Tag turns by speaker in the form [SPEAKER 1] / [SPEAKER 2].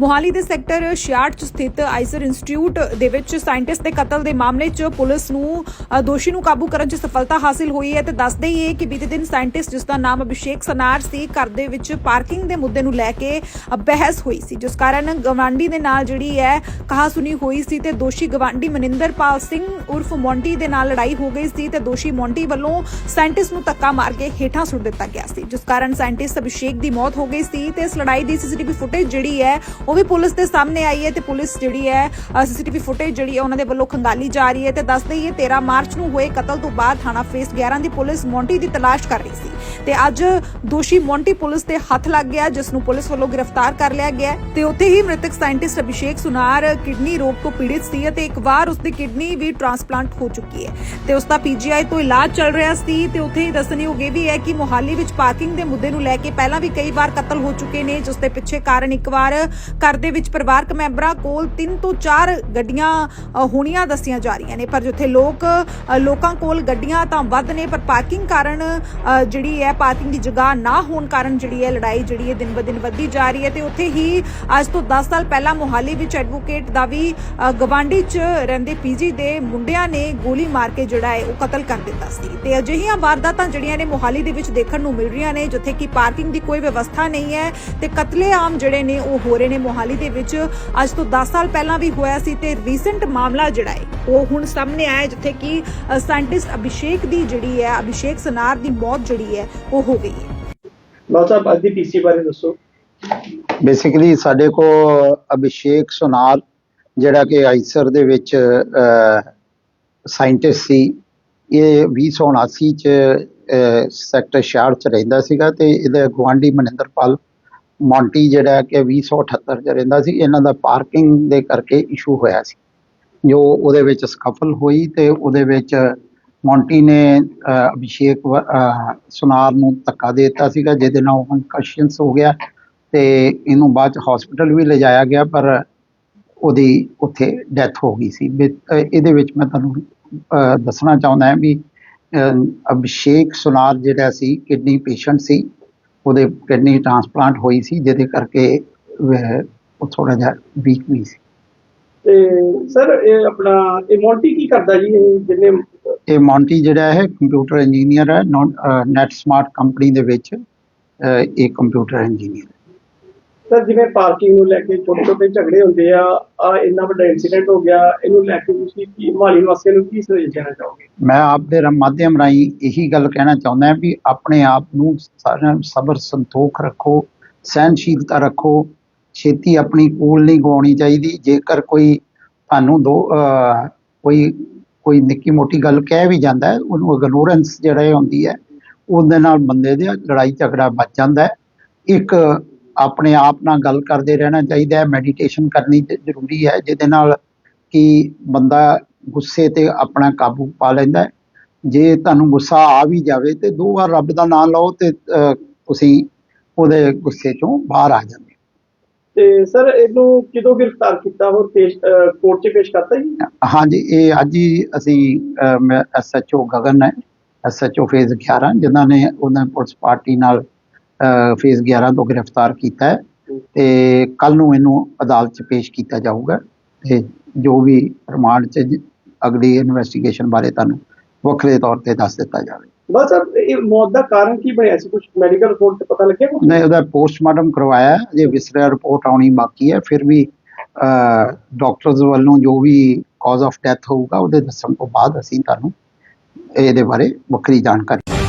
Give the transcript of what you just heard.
[SPEAKER 1] ਮੋਹਾਲੀ ਦੇ ਸੈਕਟਰ 66 ਚ ਸਥਿਤ ਆਈਸਰ ਇੰਸਟੀਚਿਊਟ ਦੇ ਵਿੱਚ ਸਾਇੰਟਿਸਟ ਦੇ ਕਤਲ ਦੇ ਮਾਮਲੇ 'ਚ ਪੁਲਿਸ ਨੂੰ ਦੋਸ਼ੀ ਨੂੰ ਕਾਬੂ ਕਰਨ 'ਚ ਸਫਲਤਾ ਹਾਸਿਲ ਹੋਈ ਹੈ ਤੇ ਦੱਸਦੇ ਹੀ ਇਹ ਕਿ ਬੀਤੇ ਦਿਨ ਸਾਇੰਟਿਸਟ ਜਿਸ ਦਾ ਨਾਮ ਅਭਿਸ਼ੇਕ ਸਨਾਰ ਸੀ, ਘਰ ਦੇ ਵਿੱਚ ਪਾਰਕਿੰਗ ਦੇ ਮੁੱਦੇ ਨੂੰ ਲੈ ਕੇ ਬਹਿਸ ਹੋਈ ਸੀ, ਜਿਸ ਕਾਰਨ ਗਵਾਂਡੀ ਦੇ ਨਾਲ ਜਿਹੜੀ ਹੈ ਕਹਾ ਸੁਣੀ ਹੋਈ ਸੀ ਤੇ ਦੋਸ਼ੀ ਗਵਾਂਡੀ ਮਨਿੰਦਰਪਾਲ ਸਿੰਘ ਉਰਫ ਮੌਂਟੀ ਦੇ ਨਾਲ ਲੜਾਈ ਹੋ ਗਈ ਸੀ ਤੇ ਦੋਸ਼ੀ ਮੌਂਟੀ ਵੱਲੋਂ ਸਾਇੰਟਿਸਟ ਨੂੰ ਧੱਕਾ ਮਾਰ ਕੇ ਹੇਠਾਂ ਸੁੱਟ ਦਿੱਤਾ ਗਿਆ ਸੀ, ਜਿਸ ਕਾਰਨ ਸਾਇੰਟਿਸਟ ਅਭਿਸ਼ੇਕ ਦੀ ਮੌਤ ਹੋ ਗਈ ਸੀ ਤੇ ਇਸ ਲੜਾਈ ਦੀ ਸੀਸੀਟੀਵੀ ਫੁਟੇਜ ਜਿਹੜੀ ਹੈ ਉਹ ਵੀ ਪੁਲਿਸ ਦੇ ਸਾਹਮਣੇ ਆਈ ਹੈ ਤੇ ਪੁਲਿਸ ਜਿਹੜੀ ਹੈ ਸੀਸੀਟੀਵੀ ਫੁਟੇਜ ਜਿਹੜੀ ਹੈ ਉਹਨਾਂ ਦੇ ਵੱਲੋਂ ਖੰਗਾਲੀ ਜਾ ਰਹੀ ਹੈ ਤੇ ਦੱਸਦੇ ਹੀ 13 ਮਾਰਚ ਨੂੰ ਹੋਏ ਕਤਲ ਤੋਂ ਬਾਅਦ ਥਾਣਾ ਫੇਸ 11 ਦੀ ਪੁਲਿਸ ਮੌਂਟੀ ਦੀ ਤਲਾਸ਼ ਕਰ ਰਹੀ ਸੀ ਤੇ ਅੱਜ ਦੋਸ਼ੀ ਮੌਂਟੀ ਪੁਲਿਸ ਦੇ ਹੱਥ ਲੱਗ ਗਿਆ, ਜਿਸ ਨੂੰ ਪੁਲਿਸ ਵੱਲੋਂ ਗ੍ਰਿਫਤਾਰ ਕਰ ਲਿਆ ਗਿਆ ਤੇ ਉੱਥੇ ਹੀ ਮ੍ਰਿਤਕ ਸਾਇੰਟਿਸਟ ਅਭਿਸ਼ੇਕ ਸੁਨਾਰ ਕਿਡਨੀ ਰੋਗ ਤੋਂ ਪੀੜਿਤ ਸੀ ਅਤੇ ਇੱਕ ਵਾਰ ਉਸਦੀ ਕਿਡਨੀ ਵੀ ਟ੍ਰਾਂਸਪਲਾਂਟ ਹੋ ਚੁੱਕੀ ਹੈ ਤੇ ਉਸਦਾ ਪੀਜੀਆਈ ਤੋਂ ਇਲਾਜ ਚੱਲ ਰਿਹਾ ਸੀ ਤੇ ਉੱਥੇ ਹੀ ਦੱਸਣਯੋਗ ਇਹ ਵੀ ਹੈ ਕਿ ਮੋਹਾਲੀ ਵਿੱਚ ਪਾਰਕਿੰਗ ਦੇ ਮੁੱਦੇ ਨੂੰ ਲੈ ਕੇ ਪਹਿਲਾਂ ਵੀ ਕਈ ਵਾਰ ਕਤਲ ਹੋ ਚੁੱਕੇ ਨੇ, ਜਿਸ ਦੇ ਪਿੱਛੇ ਕਾਰਨ ਇੱਕ ਵਾਰ ਘਰ ਦੇ ਵਿੱਚ ਪਰਿਵਾਰਕ ਮੈਂਬਰਾਂ ਕੋਲ 3 ਤੋਂ 4 ਗੱਡੀਆਂ ਹੋਣੀਆਂ ਦੱਸੀਆਂ ਜਾ ਰਹੀਆਂ ਨੇ। ਪਰ ਜਿੱਥੇ ਲੋਕ ਲੋਕਾਂ ਕੋਲ ਗੱਡੀਆਂ ਤਾਂ ਵੱਧ ਨੇ ਪਰ ਪਾਰਕਿੰਗ ਕਾਰਨ ਜਿਹੜੀ ਹੈ ਪਾਰਕਿੰਗ ਦੀ ਜਗ੍ਹਾ ਨਾ ਹੋਣ ਕਾਰਨ ਜਿਹੜੀ ਹੈ ਲੜਾਈ ਜਿਹੜੀ ਹੈ ਦਿਨ ਬ ਦਿਨ ਵੱਧਦੀ ਜਾ ਰਹੀ ਹੈ। ਤੇ ਉੱਥੇ ਹੀ ਅੱਜ ਤੋਂ 10 ਸਾਲ ਪਹਿਲਾਂ ਮੋਹਾਲੀ ਵਿੱਚ ਐਡਵੋਕੇਟ ਦਾ ਵੀ ਅ, ਗਵਾਂਢੀ 'ਚ ਰਹਿੰਦੇ ਪੀਜੀ ਦੇ ਮੁੰਡਿਆਂ ਨੇ ਗੋਲੀ ਮਾਰ ਕੇ ਜਿਹੜਾ ਹੈ ਉਹ ਕਤਲ ਕਰ ਦਿੱਤਾ ਸੀ। ਤੇ ਅਜਿਹੀਆਂ ਵਾਰਦਾਤਾਂ ਜਿਹੜੀਆਂ ਨੇ ਮੋਹਾਲੀ ਦੇ ਵਿੱਚ ਦੇਖਣ ਨੂੰ ਮਿਲ ਰਹੀਆਂ ਨੇ ਜਿੱਥੇ ਕਿ ਪਾਰਕਿੰਗ ਦੀ ਕੋਈ ਵਿਵਸਥਾ ਨਹੀਂ ਹੈ ਤੇ ਕਤਲੇਆਮ ਜਿਹੜੇ ਨੇ ਉਹ ਹੋ ਰਹੇ ਨੇ ਮੋਹਾਲੀ ਦੇ ਵਿੱਚ ਅੱਜ ਤੋਂ 10 ਸਾਲ ਪਹਿਲਾਂ ਵੀ ਹੋਇਆ ਸੀ ਤੇ ਰੀਸੈਂਟ ਮਾਮਲਾ ਜਿਹੜਾ ਹੈ ਉਹ ਹੁਣ ਸਾਹਮਣੇ ਆਇਆ ਜਿੱਥੇ ਕਿ ਸਾਇੰਟਿਸਟ ਅਭਿਸ਼ੇਕ ਦੀ ਜਿਹੜੀ ਹੈ ਅਭਿਸ਼ੇਕ ਸਨਾਰ ਦੀ ਮੌਤ ਜਿਹੜੀ ਹੈ ਉਹ ਹੋ ਗਈ ਹੈ।
[SPEAKER 2] ਸਾਹਿਬ ਅੱਜ ਦੀ ਪੀਸੀ ਬਾਰੇ ਦੱਸੋ।
[SPEAKER 3] ਬੇਸਿਕਲੀ ਸਾਡੇ ਕੋ ਅਭਿਸ਼ੇਕ ਸੁਨਾਰ ਜਿਹੜਾ ਕਿ ਆਈਸਰ ਦੇ ਵਿੱਚ ਸਾਇੰਟਿਸਟ ਸੀ ਇਹ 2079 ਚ ਸੈਕਟਰ 66 ਚ ਰਹਿੰਦਾ ਸੀਗਾ ਤੇ ਇਹਦੇ ਗੁਆਂਢੀ ਮਨਿੰਦਰਪਾਲ ਮੌਂਟੀ ਜਿਹੜਾ ਕਿ 2078 ਚ ਰਹਿੰਦਾ ਸੀ, ਇਹਨਾਂ ਦਾ ਪਾਰਕਿੰਗ ਦੇ ਕਰਕੇ ਇਸ਼ੂ ਹੋਇਆ ਸੀ। ਜੋ ਉਹਦੇ ਵਿੱਚ ਸਕਫਲ ਹੋਈ ਤੇ ਉਹਦੇ ਵਿੱਚ ਮੌਂਟੀ ਨੇ ਅਭਿਸ਼ੇਕ ਸੁਨਾਰ ਨੂੰ ਧੱਕਾ ਦੇ ਦਿੱਤਾ ਸੀਗਾ, ਜਿਹਦੇ ਨਾਲ ਉਹ ਅਨਕਸ਼ੀਅਸ ਹੋ ਗਿਆ ਤੇ ਇਹਨੂੰ ਬਾਅਦ ਚ ਹਸਪੀਟਲ ਵੀ ਲਿਜਾਇਆ ਗਿਆ, ਪਰ ਉਹਦੀ ਉੱਥੇ ਡੈਥ ਹੋ ਗਈ ਸੀ। ਇਹਦੇ ਵਿੱਚ ਮੈਂ ਤੁਹਾਨੂੰ ਦੱਸਣਾ ਚਾਹੁੰਦਾ ਹਾਂ ਵੀ ਅਭਿਸ਼ੇਕ ਸੁਨਾਰ ਜਿਹੜਾ ਸੀ, ਕਿਡਨੀ ਪੇਸ਼ੈਂਟ ਸੀ। ਉਹਦੇ ਕਿਡਨੀ ਟ੍ਰਾਂਸਪਲਾਂਟ ਹੋਈ ਸੀ ਜਿਹਦੇ ਕਰਕੇ ਉਹ ਥੋੜਾ ਜਿਹਾ ਵੀਕ ਵੀ ਸੀ।
[SPEAKER 2] ਤੇ ਸਰ ਇਹ ਆਪਣਾ ਇਹ ਮੌਂਟੀ ਕੀ ਕਰਦਾ ਜੀ ਇਹ ਜਿੰਨੇ
[SPEAKER 3] ਇਹ ਮੌਂਟੀ ਜਿਹੜਾ ਹੈ ਕੰਪਿਊਟਰ ਇੰਜੀਨੀਅਰ ਹੈ ਨੈਟ ਸਮਾਰਟ ਕੰਪਨੀ ਦੇ ਵਿੱਚ ਇਹ ਕੰਪਿਊਟਰ ਇੰਜੀਨੀਅਰ
[SPEAKER 2] ਸਰ, ਜਿਵੇਂ ਪਾਰਕਿੰਗ ਨੂੰ ਲੈ ਕੇ ਛੋਟੇ ਛੋਟੇ ਝਗੜੇ ਹੁੰਦੇ ਆ ਆ ਇੰਨਾ ਵੱਡਾ ਇਨਸੀਡੈਂਟ ਹੋ ਗਿਆ, ਇਹਨੂੰ ਲੈ ਕੇ ਤੁਸੀਂ ਕੀ ਮਾਲੀ ਵਾਸੀਆਂ ਨੂੰ ਕੀ ਸੁਝਾਅ ਦੇਣਾ ਚਾਹੋਗੇ?
[SPEAKER 3] ਮੈਂ ਆਪ ਦੇ ਮਾਧਿਅਮ ਰਾਹੀਂ ਇਹੀ ਗੱਲ ਕਹਿਣਾ ਚਾਹੁੰਦਾ ਵੀ ਆਪਣੇ ਆਪ ਨੂੰ ਸਾਰਿਆਂ ਸਬਰ, ਸੰਤੋਖ ਰੱਖੋ ਸਹਿਨਸ਼ੀਲਤਾ ਰੱਖੋ। ਛੇਤੀ ਆਪਣੀ ਕੂਲ ਨਹੀਂ ਗਵਾਉਣੀ ਚਾਹੀਦੀ। ਜੇਕਰ ਕੋਈ ਤੁਹਾਨੂੰ ਦੋ ਕੋਈ ਕੋਈ ਨਿੱਕੀ ਮੋਟੀ ਗੱਲ ਕਹਿ ਵੀ ਜਾਂਦਾ ਉਹਨੂੰ ਇਗਨੋਰੈਂਸ ਜਿਹੜਾ ਇਹ ਹੁੰਦੀ ਹੈ, ਉਹਦੇ ਨਾਲ ਬੰਦੇ ਦੇ ਲੜਾਈ ਝਗੜਾ ਬਚ ਜਾਂਦਾ ਇੱਕ ਆਪਣੇ ਆਪ ਨਾਲ ਗੱਲ ਕਰਦੇ ਰਹਿਣਾ ਚਾਹੀਦਾ ਹੈ ਮੈਡੀਟੇਸ਼ਨ ਕਰਨੀ ਜ਼ਰੂਰੀ ਹੈ ਜਿਹਦੇ ਨਾਲ ਕਿ ਬੰਦਾ ਗੁੱਸੇ ਤੇ ਆਪਣਾ ਕਾਬੂ ਪਾ ਲੈਂਦਾ ਹੈ। ਜੇ ਤੁਹਾਨੂੰ ਗੁੱਸਾ ਆ ਵੀ ਜਾਵੇ ਤੇ ਦੋ ਵਾਰ ਰੱਬ ਦਾ ਨਾਮ ਲਓ ਤੇ ਤੁਸੀਂ ਉਹਦੇ ਗੁੱਸੇ ਚੋਂ ਬਾਹਰ ਆ ਜਾਂਦੇ।
[SPEAKER 2] ਤੇ ਸਰ ਇਹਨੂੰ ਕਿਦੋਂ ਗ੍ਰਿਫਤਾਰ ਕੀਤਾ? ਹੋਰ ਪੇਸ਼ ਕੋਰਟ 'ਚ ਪੇਸ਼ ਕਰਤਾ ਜੀ?
[SPEAKER 3] ਹਾਂਜੀ ਇਹ ਅੱਜ ਹੀ ਅਸੀਂ ਐਸਐਚਓ ਗਗਨ ਹੈ ਐਸਐਚਓ ਫੇਜ਼ 11 ਜਿਨ੍ਹਾਂ ਨੇ ਉਹਨਾਂ ਪੁਲਿਸ ਪਾਰਟੀ ਨਾਲ ਫੇਜ਼ 11 ਤੋਂ ਗ੍ਰਿਫਤਾਰ ਕੀਤਾ ਹੈ ਤੇ ਕੱਲ ਨੂੰ ਇਹਨੂੰ ਅਦਾਲਤ 'ਚ ਪੇਸ਼ ਕੀਤਾ ਜਾਊਗਾ ਤੇ ਜੋ ਵੀ ਰਿਮਾਂਡ 'ਚ ਜ- ਅਗਲੀ ਇਨਵੈਸਟੀਗੇਸ਼ਨ ਬਾਰੇ ਤੁਹਾਨੂੰ ਵੱਖਰੇ ਤੌਰ ਤੇ ਦੱਸ ਦਿੱਤਾ ਜਾਵੇ
[SPEAKER 2] ਬਸ ਇਹ ਮੌਤ ਦਾ ਕਾਰਨ ਕੀ ਬਣਿਆ ਸੀ ਕੁਝ ਮੈਡੀਕਲ ਰਿਪੋਰਟ ਤੇ ਪਤਾ ਲੱਗਿਆ ਕੁਛ?
[SPEAKER 3] ਨੇ ਉਹਦਾ ਪੋਸਟਮਾਰਟਮ ਕਰਵਾਇਆ ਅਜੇ ਵਿਸਰਾ ਰਿਪੋਰਟ ਆਉਣੀ ਬਾਕੀ ਹੈ ਫਿਰ ਵੀ ਡਾਕਟਰਸ ਵੱਲੋਂ ਜੋ ਵੀ ਕਾਜ਼ ਆਫ ਡੈਥ ਹੋਊਗਾ ਉਹਦੇ ਦੱਸਣ ਤੋਂ ਬਾਅਦ ਅਸੀਂ ਤੁਹਾਨੂੰ ਇਹਦੇ ਬਾਰੇ ਵੱਖਰੀ ਜਾਣਕਾਰੀ